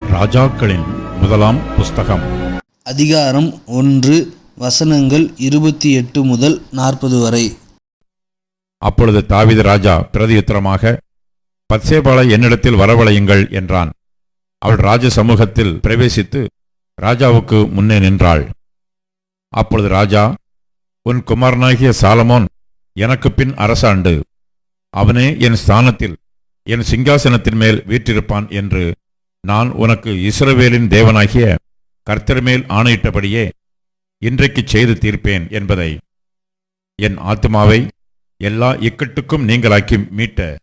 ராஜாக்களின் முதலாம் புஸ்தகம். அதிகாரம் ஒன்று வசனங்கள் இருபத்தி எட்டு முதல் நாற்பது வரை. அப்பொழுது தாவீது ராஜா பிரதியுத்தரமாக பத்சேபாளை என்னிடத்தில் வரவழையுங்கள் என்றான். அவள் ராஜ சமூகத்தில் பிரவேசித்து ராஜாவுக்கு முன்னே நின்றாள். அப்பொழுது ராஜா உன் குமாரனாகிய சாலமோன் எனக்கு பின் அரசாண்டு. அவனே என் ஸ்தானத்தில் என் சிங்காசனத்தின் மேல் வீற்றிருப்பான் என்று நான் உனக்கு இஸ்ரவேலின் தேவனாகிய கர்த்தர் மேல் ஆணையிட்டபடியே இன்றைக்குச் செய்து தீர்ப்பேன் என்பதை என் ஆத்மாவை எல்லா இக்கட்டுக்கும் நீங்களாக்கி மீட்ட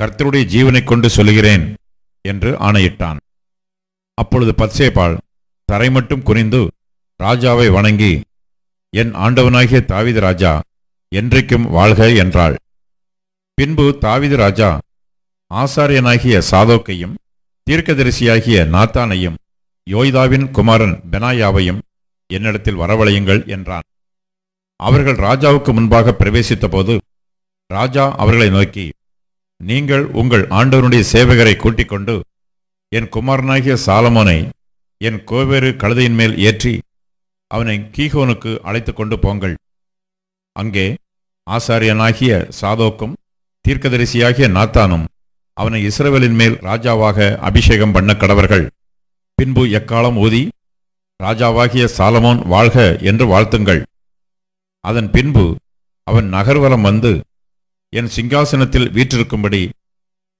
கர்த்தருடைய ஜீவனை கொண்டு சொல்லுகிறேன் என்று ஆணையிட்டான். அப்பொழுது பத்சேபாள் தரை மட்டும் குனிந்து ராஜாவை வணங்கி என் ஆண்டவனாகிய தாவித ராஜா என்றைக்கும் வாழ்க என்றாள். பின்பு தாவித ராஜா ஆசாரியனாகிய சாதோக்கையும் தீர்க்கதரிசியாகிய நாத்தானையும் யோய்தாவின் குமாரன் பெனாயாவையும் என்னிடத்தில் வரவழையுங்கள் என்றான். அவர்கள் ராஜாவுக்கு முன்பாக பிரவேசித்தபோது ராஜா அவர்களை நோக்கி நீங்கள் உங்கள் ஆண்டவனுடைய சேவகரை கூட்டிக் கொண்டு என் குமாரனாகிய சாலமோனை என் கோவேறு கழுதையின் மேல் ஏற்றி அவனை கீகோனுக்கு அழைத்து கொண்டு போங்கள். அங்கே ஆசாரியனாகிய சாதோக்கும் தீர்க்கதரிசியாகிய நாத்தானும் அவனை இஸ்ரவேலின் மேல் ராஜாவாக அபிஷேகம் பண்ண கடவர்கள். பின்பு எக்காலம் ஊதி ராஜாவாகிய சாலமோன் வாழ்க என்று வாழ்த்துங்கள். அதன் பின்பு அவன் நகர்வலம் வந்து என் சிங்காசனத்தில் வீற்றிருக்கும்படி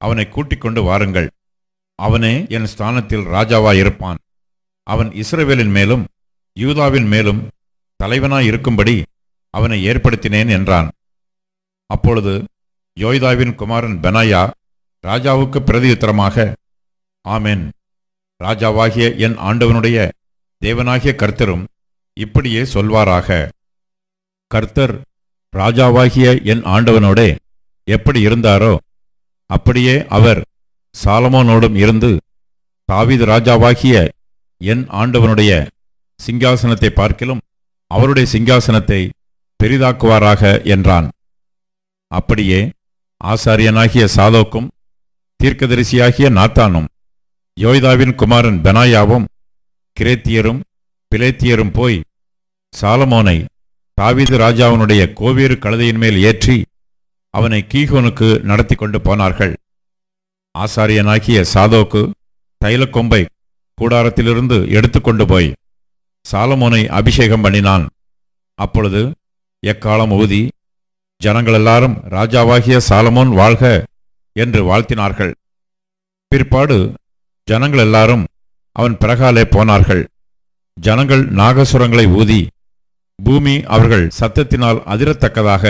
அவனை கூட்டிக் கொண்டு வாருங்கள். அவனே என் ஸ்தானத்தில் ராஜாவாயிருப்பான். அவன் இஸ்ரவேலின் மேலும் யூதாவின் மேலும் தலைவனாய் இருக்கும்படி அவனை ஏற்படுத்தினேன் என்றான். அப்பொழுது யோய்தாவின் குமாரன் பெனாயா ராஜாவுக்கு பிரதியுத்தரமாக ஆமேன். ராஜாவாகிய என் ஆண்டவனுடைய தேவனாகிய கர்த்தரும் இப்படியே சொல்வாராக. கர்த்தர் ராஜாவாகிய என் ஆண்டவனோடே எப்படி இருந்தாரோ அப்படியே அவர் சாலமோனோடும் இருந்து தாவீது ராஜாவாகிய என் ஆண்டவனுடைய சிங்காசனத்தை பார்க்கிலும் அவருடைய சிங்காசனத்தை பெரிதாக்குவாராக என்றான். அப்படியே ஆசாரியனாகிய சாதோக்கும் தீர்க்கதரிசியாகிய நாத்தானும் யோய்தாவின் குமாரன் பெனாயாவும் கிரேத்தியரும் பிலேத்தியரும் போய் சாலமோனை தாவீது ராஜாவினுடைய கோவேறு கழுதையின் மேல் ஏற்றி அவனை கீகோனுக்கு நடத்தி கொண்டு போனார்கள். ஆசாரியனாகிய சாதோக்கு தைலக்கொம்பை கூடாரத்திலிருந்து எடுத்துக்கொண்டு போய் சாலமோனை அபிஷேகம் பண்ணினான். அப்பொழுது எக்காலம் ஊதி ஜனங்கள் எல்லாரும் ராஜாவாகிய சாலமோன் வாழ்க என்று வாழ்த்தினார்கள். பிற்பாடு ஜனங்கள் எல்லாரும் அவன் பிறகாலே போனார்கள். ஜனங்கள் நாகசுரங்களை ஊதி பூமி அவர்கள் சத்தத்தினால் அதிரத்தக்கதாக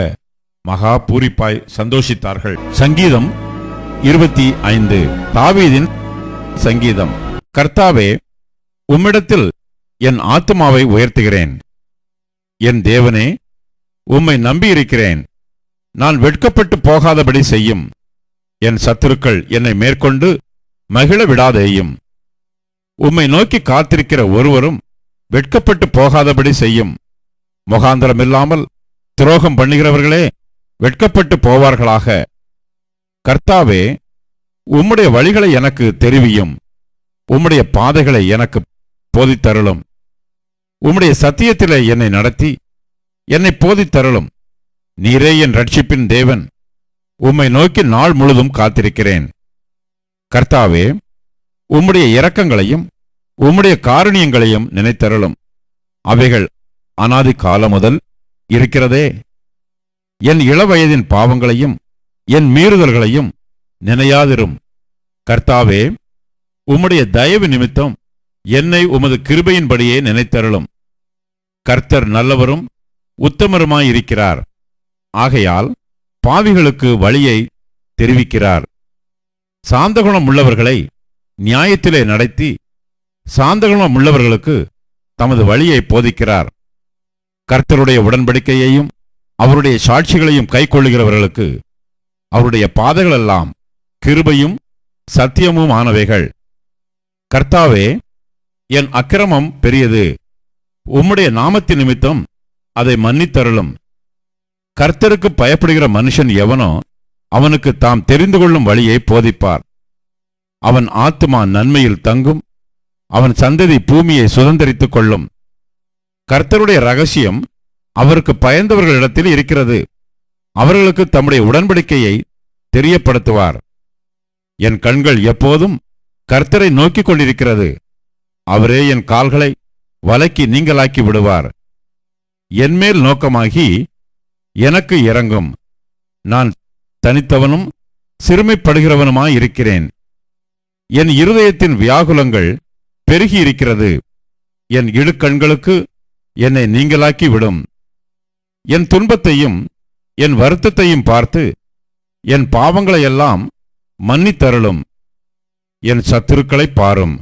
மகா பூரிப்பாய் சந்தோஷித்தார்கள். சங்கீதம் இருபத்தி ஐந்து. தாவீதின் சங்கீதம். கர்த்தாவே உம்மிடத்தில் என் ஆத்துமாவை உயர்த்துகிறேன். என் தேவனே உம்மை நம்பியிருக்கிறேன். நான் வெட்கப்பட்டு போகாதபடி செய்யும். என் சத்துருக்கள் என்னை மேற்கொண்டு மகிழ விடாதேயும். உம்மை நோக்கி காத்திருக்கிற ஒருவரும் வெட்கப்பட்டு போகாதபடி செய்யும். முகாந்திரமில்லாமல் துரோகம் பண்ணுகிறவர்களே வெட்கப்பட்டு போவார்களாக. கர்த்தாவே உம்முடைய வழிகளை எனக்கு தெரிவியும். உம்முடைய பாதைகளை எனக்கு போதித்தருளும். உம்முடைய சத்தியத்திலே என்னை நடத்தி என்னை போதித்தருளும். நீரே என் ரட்சிப்பின் தேவன். உம்மை நோக்கி நாள் முழுதும் காத்திருக்கிறேன். கர்த்தாவே உம்முடைய இரக்கங்களையும் உம்முடைய காரணியங்களையும் நினைத்தருளும். அவைகள் அனாதி காலம் முதல் இருக்கிறதே. என் இளவயதின் பாவங்களையும் என் மீறுதல்களையும் நினையாதிரும். கர்த்தாவே உம்முடைய தயவு நிமித்தம் என்னை உமது கிருபையின்படியே நினைத்தருளும். கர்த்தர் நல்லவரும் உத்தமருமாயிருக்கிறார். ஆகையால் பாவிகளுக்கு வழியை தெரிவிக்கிறார். சாந்தகுணம் உள்ளவர்களை நியாயத்திலே நடத்தி சாந்தகுணம் உள்ளவர்களுக்கு தமது வழியை போதிக்கிறார். கர்த்தருடைய உடன்படிக்கையையும் அவருடைய சாட்சிகளையும் கைக்கொள்ளுகிறவர்களுக்கு அவருடைய பாதைகளெல்லாம் கிருபையும் சத்தியமும் ஆனவைகள் கர்த்தாவே என் அக்கிரமம் பெரியது. உம்முடைய நாமத்தின் நிமித்தம் அதை மன்னித்தருளும். கர்த்தருக்கு பயப்படுகிற மனுஷன் எவனோ அவனுக்கு தாம் தெரிந்து கொள்ளும் வழியை போதிப்பார். அவன் ஆத்மா நன்மையில் தங்கும். அவன் சந்ததி பூமியை சுதந்திரித்துக் கொள்ளும். கர்த்தருடைய ரகசியம் அவருக்கு பயந்தவர்களிடத்தில் இருக்கிறது. அவர்களுக்கு தம்முடைய உடன்படிக்கையை தெரியப்படுத்துவார். என் கண்கள் எப்போதும் கர்த்தரை நோக்கிக் கொண்டிருக்கிறது அவரே என் கால்களை வலைக்கு நீங்களாக்கி விடுவார். என்மேல் நோக்கமாகி எனக்கு இறங்கும். நான் தனித்தவனும் சிறுமைப்படுகிறவனுமாயிருக்கிறேன் என் இருதயத்தின் வியாகுலங்கள் பெருகியிருக்கிறது என் இடுக்கண்களுக்கு என்னை நீங்களாக்கி விடும். என் துன்பத்தையும் என் வருத்தத்தையும் பார்த்து என் பாவங்களையெல்லாம் மன்னித்தருளும். என் சத்துருக்களை பாரும்.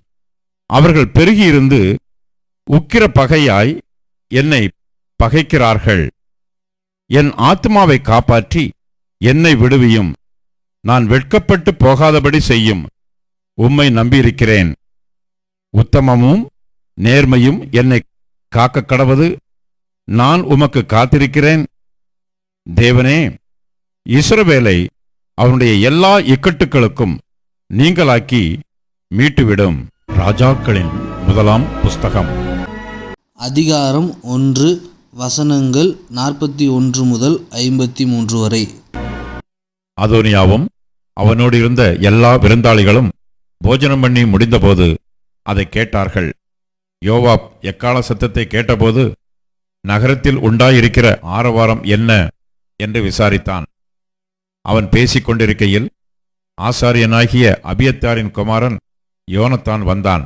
அவர்கள் பெருகியிருந்து உக்கிர பகையாய் என்னை பகைக்கிறார்கள். என் ஆத்மாவை காப்பாற்றி என்னை விடுவியும். நான் வெட்கப்பட்டு போகாதபடி செய்யும். உம்மை நம்பியிருக்கிறேன். உத்தமமும் நேர்மையும் என்னை காக்க கடவது. நான் உமக்கு காத்திருக்கிறேன். தேவனே இஸ்ரவேலை அவனுடைய எல்லா இக்கட்டுகளுக்கும் நீங்களாக்கி மீட்டுவிடும் ராஜாக்களின் முதலாம் புஸ்தகம். அதிகாரம் ஒன்று வசனங்கள் நாற்பத்தி ஒன்று முதல் ஐம்பத்தி மூன்று வரை. அதோனியாவும் அவனோடு இருந்த எல்லா விருந்தாளிகளும் போஜனம் பண்ணி முடிந்தபோது அதை கேட்டார்கள். யோவாப் எக்கால சத்தத்தை கேட்டபோது நகரத்தில் உண்டாயிருக்கிற ஆரவாரம் என்ன? என்று விசாரித்தான். அவன் பேசிக் கொண்டிருக்கையில் ஆசாரியனாகிய அபியத்தாரின் குமாரன் யோனத்தான் வந்தான்.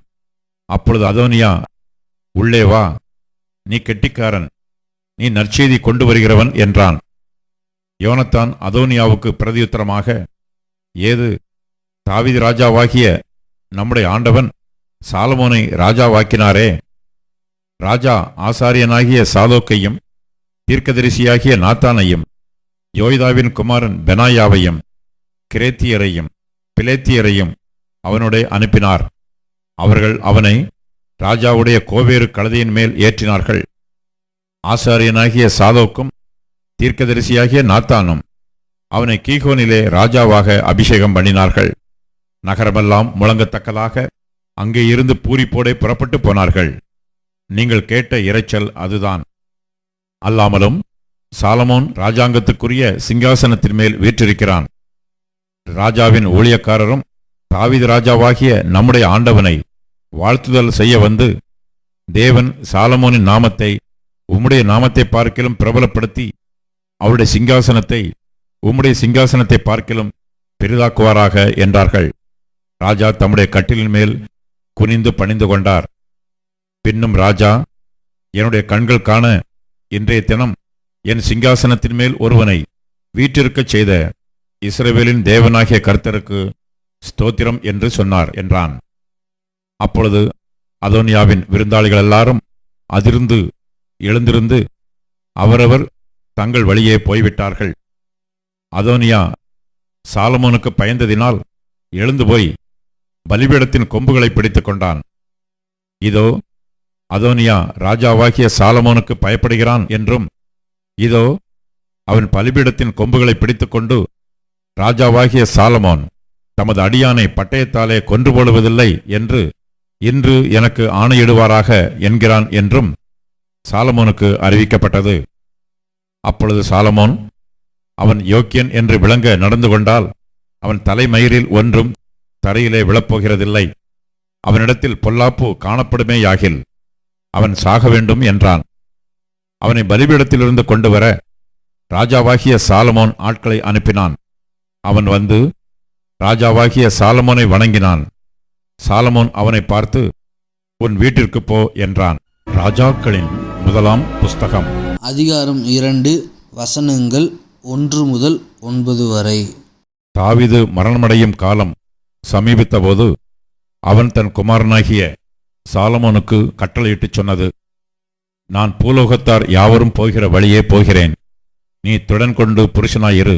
அப்பொழுது அதோனியா உள்ளே வா நீ கெட்டிக்காரன் நீ நற்செய்தி கொண்டு வருகிறவன் என்றான். யோனத்தான் அதோனியாவுக்கு பிரதியுத்தரமாக ஏது தாவிதி ராஜாவாகிய நம்முடைய ஆண்டவன் சாலமோனை ராஜாவாக்கினாரே. ராஜா ஆசாரியனாகிய சாலோக்கையும் தீர்க்கதரிசியாகிய நாத்தானையும் யோய்தாவின் குமாரன் பெனாயாவையும் கிரேத்தியரையும் பிலேத்தியரையும் அவனுடைய அனுப்பினார். அவர்கள் அவனை ராஜாவுடைய கோவேறு கழுதையின் மேல் ஏற்றினார்கள். ஆசாரியனாகிய சாதோக்கும் தீர்க்கதரிசியாகிய நாத்தானும் அவனை கீகோனிலே ராஜாவாக அபிஷேகம் பண்ணினார்கள். நகரமெல்லாம் முழங்கத்தக்கதாக அங்கே இருந்து பூரிப்போடே புறப்பட்டு போனார்கள். நீங்கள் கேட்ட இரைச்சல் அதுதான். அல்லாமலும் சாலமோன் ராஜாங்கத்துக்குரிய சிங்காசனத்தின் மேல் வீற்றிருக்கிறான். ராஜாவின் ஊழியக்காரரும் தாவீது ராஜாவாகிய நம்முடைய ஆண்டவனை வாழ்த்துதல் செய்ய வந்து தேவன் சாலமோனின் நாமத்தை உம்முடைய நாமத்தை பார்க்கிலும் பிரபலப்படுத்தி அவருடைய சிங்காசனத்தை உம்முடைய சிங்காசனத்தை பார்க்கிலும் பெரிதாக்குவாராக என்றார்கள். ராஜா தம்முடைய கட்டிலின் மேல் குனிந்து பணிந்து கொண்டார். பின்னும் ராஜா என்னுடைய கண்கள் காண இன்றைய தினம் என் சிங்காசனத்தின் மேல் ஒருவனை வீற்றிருக்கச் செய்த இஸ்ரேவேலின் தேவனாகிய கர்த்தருக்கு ஸ்தோத்திரம் என்று சொன்னார் என்றான். அப்பொழுது அதோனியாவின் விருந்தாளிகள் எல்லாரும் அதிர்ந்து எழுந்திருந்து அவரவர் தங்கள் வழியே போய்விட்டார்கள். அதோனியா சாலமோனுக்கு பயந்ததினால் எழுந்து போய் பலிபீடத்தின் கொம்புகளை பிடித்துக் கொண்டான். இதோ அதோனியா ராஜாவாகிய சாலமோனுக்கு பயப்படுகிறான் என்றும் இதோ அவன் பலிபீடத்தின் கொம்புகளை பிடித்துக்கொண்டு ராஜாவாகிய சாலமோன் தமது அடியானை பட்டயத்தாலே கொன்று போடுவதில்லை என்று இன்று எனக்கு ஆணையிடுவாராக என்கிறான் என்றும் சாலமோனுக்கு அறிவிக்கப்பட்டது. அப்பொழுது சாலமோன் அவன் யோக்கியன் என்று விளங்க நடந்து கொண்டால் அவன் தலைமயிரில் ஒன்றும் தரையிலே விழப்போகிறதில்லை. அவனிடத்தில் பொல்லாப்பு காணப்படுமேயாகில் அவன் சாக வேண்டும் என்றான். அவனை பலிபீடத்திலிருந்து கொண்டு வர ராஜாவாகிய சாலமோன் ஆட்களை அனுப்பினான். அவன் வந்து ராஜாவாகிய சாலமோனை வணங்கினான். சாலமோன் அவனை பார்த்து உன் வீட்டிற்கு போ என்றான். ராஜாக்களின் முதலாம் புஸ்தகம். அதிகாரம் இரண்டு வசனங்கள் ஒன்று முதல் ஒன்பது வரை. தாவீது மரணமடையும் காலம் சமீபித்தபோது அவன் தன் குமாரனாகிய சாலமோனுக்கு கட்டளையிட்டுச் சொன்னது நான் பூலோகத்தார் யாவரும் போகிற வழியே போகிறேன். நீ துடன் கொண்டு புருஷனாயிரு.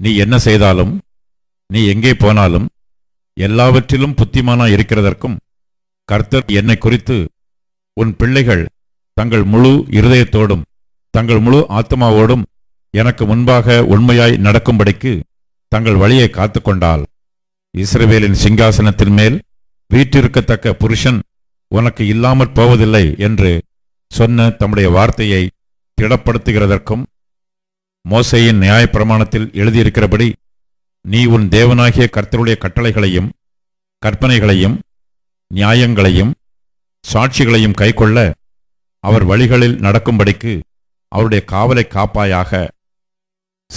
நீ என்ன செய்தாலும் நீ எங்கே போனாலும் எல்லாவற்றிலும் புத்திமானா இருக்கிறதற்கும் கர்த்தர் என்னை குறித்து உன் பிள்ளைகள் தங்கள் முழு இருதயத்தோடும் தங்கள் முழு ஆத்மாவோடும் எனக்கு முன்பாக உண்மையாய் நடக்கும்படிக்கு தங்கள் வழியை காத்துக்கொண்டால் இஸ்ரவேலின் சிங்காசனத்தின் மேல் வீற்றிருக்கத்தக்க புருஷன் உனக்கு இல்லாமற் போவதில்லை என்று சொன்ன தம்முடைய வார்த்தையை திடப்படுத்துகிறதற்கும் மோசையின் நியாயப்பிரமாணத்தில் எழுதியிருக்கிறபடி நீ உன் தேவனாகிய கர்த்தருடைய கட்டளைகளையும் கற்பனைகளையும் நியாயங்களையும் சாட்சிகளையும் கைக்கொள்ள அவர் வழிகளில் நடக்கும்படிக்கு அவருடைய காவலை காப்பாயாக.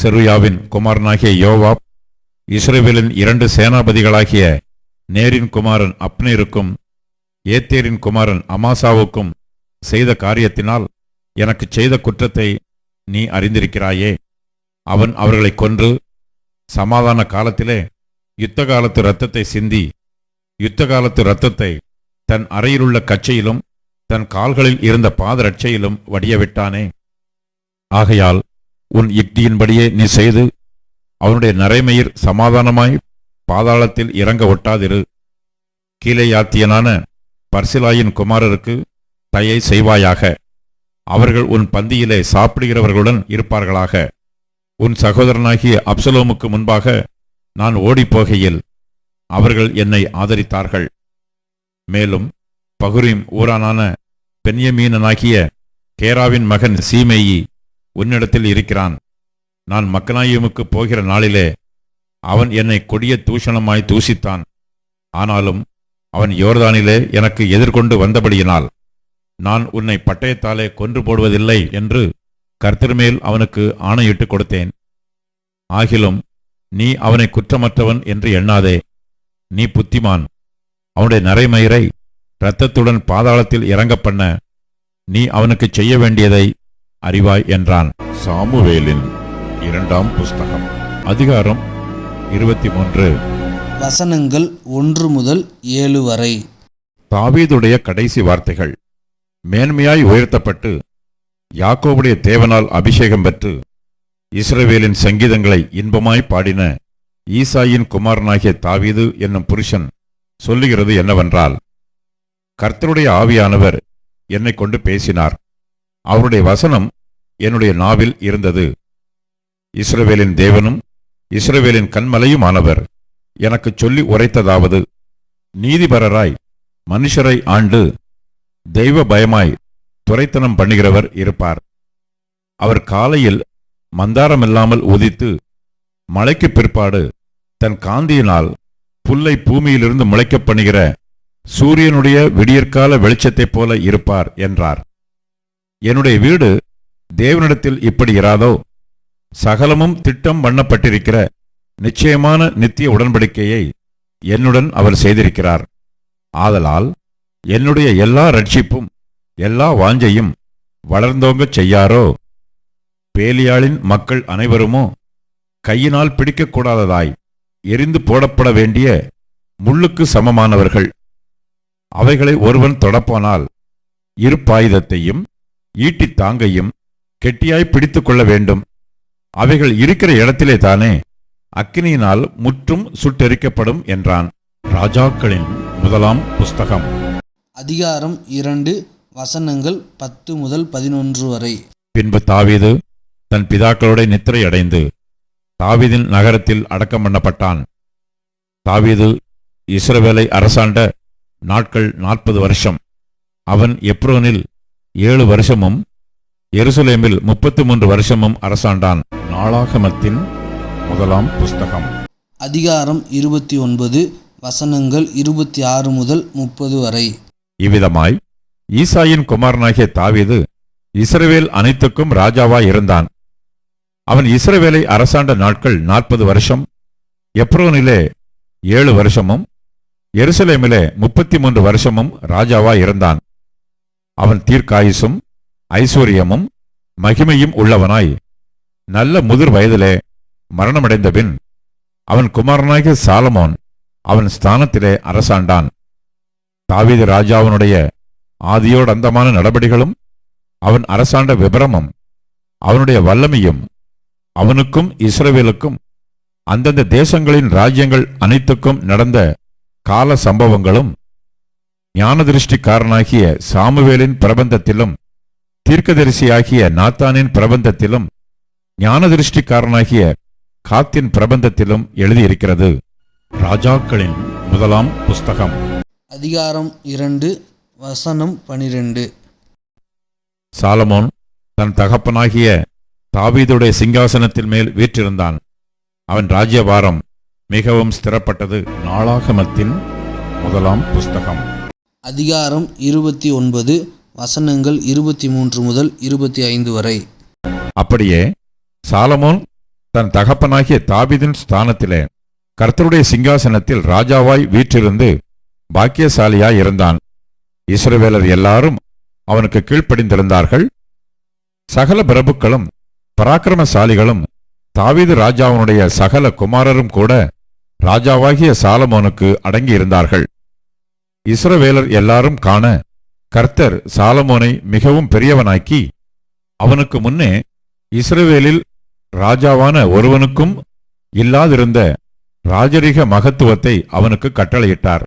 செருயாவின் குமாரனாகிய யோவாப் இஸ்ரேவேலின் இரண்டு சேனாபதிகளாகிய நேரின் குமாரன் அப்னேருக்கும் ஏத்தேரின் குமாரன் அமாசாவுக்கும் செய்த காரியத்தினால் எனக்கு செய்த குற்றத்தை நீ அறிந்திருக்கிறாயே. அவன் அவர்களைக் கொன்று சமாதான காலத்திலே யுத்த காலத்து இரத்தத்தை சிந்தி யுத்த காலத்து இரத்தத்தை தன் அறையிலுள்ள கச்சையிலும் தன் கால்களில் இருந்த பாதரட்சையிலும் வடியவிட்டானே. ஆகையால் உன் யுக்தியின்படியே நீ செய்து அவனுடைய நரைமயிர் சமாதானமாய் பாதாளத்தில் இறங்க ஒட்டாதிரு. கீழே யாத்தியனான பர்சிலாயின் குமாரருக்கு தயை செய்வாயாக. அவர்கள் உன் பந்தியிலே சாப்பிடுகிறவர்களுடன் இருப்பார்களாக. உன் சகோதரனாகிய அப்சலோமுக்கு முன்பாக நான் ஓடிப்போகையில் அவர்கள் என்னை ஆதரித்தார்கள். மேலும் பகுரிம் ஊரானான பெண்யமீனனாகிய கேராவின் மகன் சீமேயி உன்னிடத்தில் இருக்கிறான். நான் மக்கனாயிமுக்கு போகிற நாளிலே அவன் என்னை கொடிய தூஷணமாய் தூசித்தான். ஆனாலும் அவன் யோர்தானிலே எனக்கு எதிர்கொண்டு வந்தபடியினால் நான் உன்னை பட்டயத்தாலே கொன்று போடுவதில்லை என்று கர்த்தர் மேல் அவனுக்கு ஆணையிட்டு கொடுத்தேன். ஆகிலும் நீ அவனை குற்றமற்றவன் என்று எண்ணாதே. நீ புத்திமான். அவனுடைய நரைமயிரை இரத்தத்துடன் பாதாளத்தில் இறங்க பண்ண நீ அவனுக்கு செய்ய வேண்டியதை அறிவாய் என்றான். சாமுவேலின் இரண்டாம் புஸ்தகம் அதிகாரம் இருபத்தி மூன்று வசனங்கள் ஒன்று முதல் ஏழு வரை. தாவீதுடைய கடைசி வார்த்தைகள். மேன்மையாய் உயர்த்தப்பட்டு யாக்கோபுடைய தேவனால் அபிஷேகம் பெற்று இஸ்ரவேலின் சங்கீதங்களை இன்பமாய் பாடின ஈசாயின் குமாரனாகிய தாவீது என்னும் புருஷன் சொல்லுகிறது என்னவென்றால் கர்த்தருடைய ஆவியானவர் என்னை கொண்டு பேசினார். அவருடைய வசனம் என்னுடைய நாவில் இருந்தது. இஸ்ரவேலின் தேவனும் இஸ்ரவேலின் கண்மலையுமானவர் எனக்கு சொல்லி உரைத்ததாவது நீதிபரராய் மனுஷரை ஆண்டு தெய்வ பயமாய் துரைத்தனம் பண்ணுகிறவர் இருப்பார். அவர் காலையில் மந்தாரமில்லாமல் உதித்து மழைக்கு பிற்பாடு தன் காந்தியினால் புல்லை பூமியிலிருந்து முளைக்கப் பண்ணுகிற சூரியனுடைய விடியற்கால வெளிச்சத்தைப் போல இருப்பார் என்றார். என்னுடைய வீடு தேவனிடத்தில் இப்படி இராதோ? சகலமும் திட்டம் பண்ணப்பட்டிருக்கிற நிச்சயமான நித்திய உடன்படிக்கையை என்னுடன் அவர் செய்திருக்கிறார். ஆதலால் என்னுடைய எல்லா ரட்சிப்பும் எல்லா வாஞ்சையும் வளர்ந்தோங்கச் செய்யாரோ? பேலியாளின் மக்கள் அனைவருமோ கையினால் பிடிக்கக்கூடாததாய் எரிந்து போடப்பட வேண்டிய முள்ளுக்கு சமமானவர்கள். அவைகளை ஒருவன் தொடப்போனால் இருப்பாயுதத்தையும் ஈட்டித் தாங்கையும் கெட்டியாய் பிடித்துக் கொள்ள வேண்டும். அவைகள் இருக்கிற இடத்திலே தானே அக்கினியினால் முற்றும் சுட்டெரிக்கப்படும் என்றான். ராஜாக்களின் முதலாம் புஸ்தகம். அதிகாரம் இரண்டு வசனங்கள் பத்து முதல் பதினொன்று வரை. பின்பு தாவீது தன் பிதாக்களோட நித்திரை அடைந்து தாவீதின் நகரத்தில் அடக்கம் பண்ணப்பட்டான். தாவீது இஸ்ரவேலை அரசாண்ட நாட்கள் நாற்பது வருஷம். அவன் எப்ரோனில் ஏழு வருஷமும் எருசலேமில் முப்பத்து மூன்று வருஷமும் அரசாண்டான். நாளாகமத்தின் முதலாம் புஸ்தகம். அதிகாரம் இருபத்தி ஒன்பது வசனங்கள் இருபத்தி ஆறு முதல் முப்பது வரை. இவ்விதமாய் ஈசாயின் குமாரனாகிய தாவீது இஸ்ரவேல் அனைத்துக்கும் ராஜாவாய் இருந்தான். அவன் இஸ்ரவேலை அரசாண்ட நாட்கள் நாற்பது வருஷம் எப்ரோனிலே ஏழு வருஷமும் எருசலேமிலே முப்பத்தி மூன்று வருஷமும் ராஜாவாய் இருந்தான். அவன் தீர்க்காயுசும் ஐஸ்வர்யமும் மகிமையும் உள்ளவனாய் நல்ல முதிர் வயதிலே மரணமடைந்த பின் அவன் குமாரனாகிய சாலமோன் அவன் ஸ்தானத்திலே அரசாண்டான். தாவீது ராஜாவினுடைய ஆதியோடந்தமான நடபடிகளும் அவன் அரசாண்ட விபரமும் அவனுடைய வல்லமையும் அவனுக்கும் இஸ்ரவேலுக்கும் அந்தந்த தேசங்களின் ராஜ்யங்கள் அனைத்துக்கும் நடந்த கால சம்பவங்களும் ஞானதிருஷ்டிக்காரனாகிய சாமுவேலின் பிரபந்தத்திலும் தீர்க்கதரிசியாகிய நாத்தானின் பிரபந்தத்திலும் ஞானதிருஷ்டிக்காரனாகிய காத்தின் பிரபந்தத்திலும் எழுதியிருக்கிறது. ராஜாக்களின் முதலாம் புஸ்தகம். அதிகாரம் இரண்டு வசனம் பனிரெண்டு. சாலமோன் தன் தகப்பனாகிய தாவீதுடைய சிங்காசனத்தின் மேல் வீற்றிருந்தான். அவன் ராஜ்யபாரம் மிகவும் ஸ்திரப்பட்டது. நாளாகமத்தின் முதலாம் புஸ்தகம். அதிகாரம் இருபத்தி ஒன்பது வசனங்கள் இருபத்தி மூன்று முதல் இருபத்தி ஐந்து வரை. அப்படியே சாலமோன் தன் தகப்பனாகிய தாவீதின் ஸ்தானத்திலே கர்த்தருடைய சிங்காசனத்தில் ராஜாவாய் வீற்றிருந்து பாக்கியசாலியாய் இருந்தான். இஸ்ரவேலர் எல்லாரும் அவனுக்கு கீழ்ப்படிந்திருந்தார்கள். சகல பிரபுக்களும் பராக்கிரமசாலிகளும் தாவீது ராஜாவினுடைய சகல குமாரரும் கூட ராஜாவாகிய சாலமோனுக்கு அடங்கியிருந்தார்கள். இஸ்ரவேலர் எல்லாரும் காண கர்த்தர் சாலமோனை மிகவும் பெரியவனாக்கி அவனுக்கு முன்னே இஸ்ரவேலில் ராஜாவான ஒருவனுக்கும் இல்லாதிருந்த ராஜரிக மகத்துவத்தை அவனுக்கு கட்டளையிட்டார்.